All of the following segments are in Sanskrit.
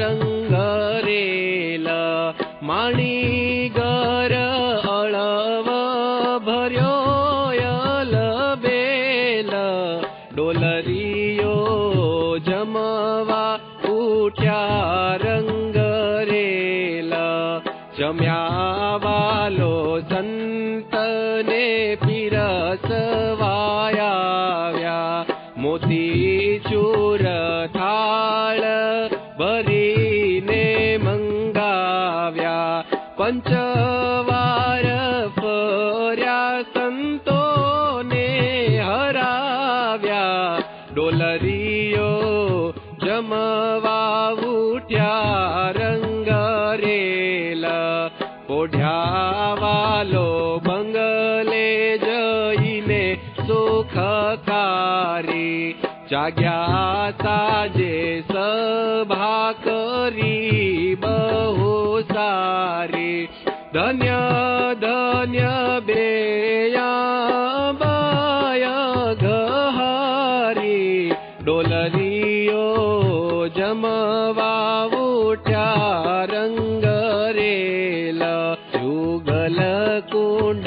रङ्गरेल माणि गरवा भरोलरियो जमवा उग रेल जम्या लो सन्त ने पिरसवाया मोती चूरथा भरीने मंगाव्या पंचवार पर्या संतोने हराव्या। डोलरियो जमवा उठ्या रंगरेल पोढ्यावालो सुखकारी जाग्या साजे सभा करी बहु सारी धन्य धन्य बेया बाय गहारी डोलरियो जमवा उठ्या रंगरेल युगल कुंड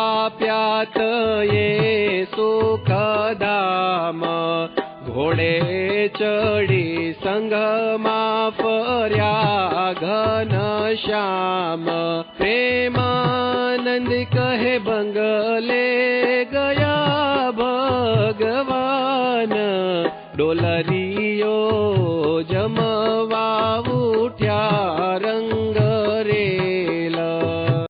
आप्यात ये सुखधाम घोडे चढी संघमा पर्या घन श्याम प्रेमानंद कहे बंगले गया भगवान डोलरियो जमवा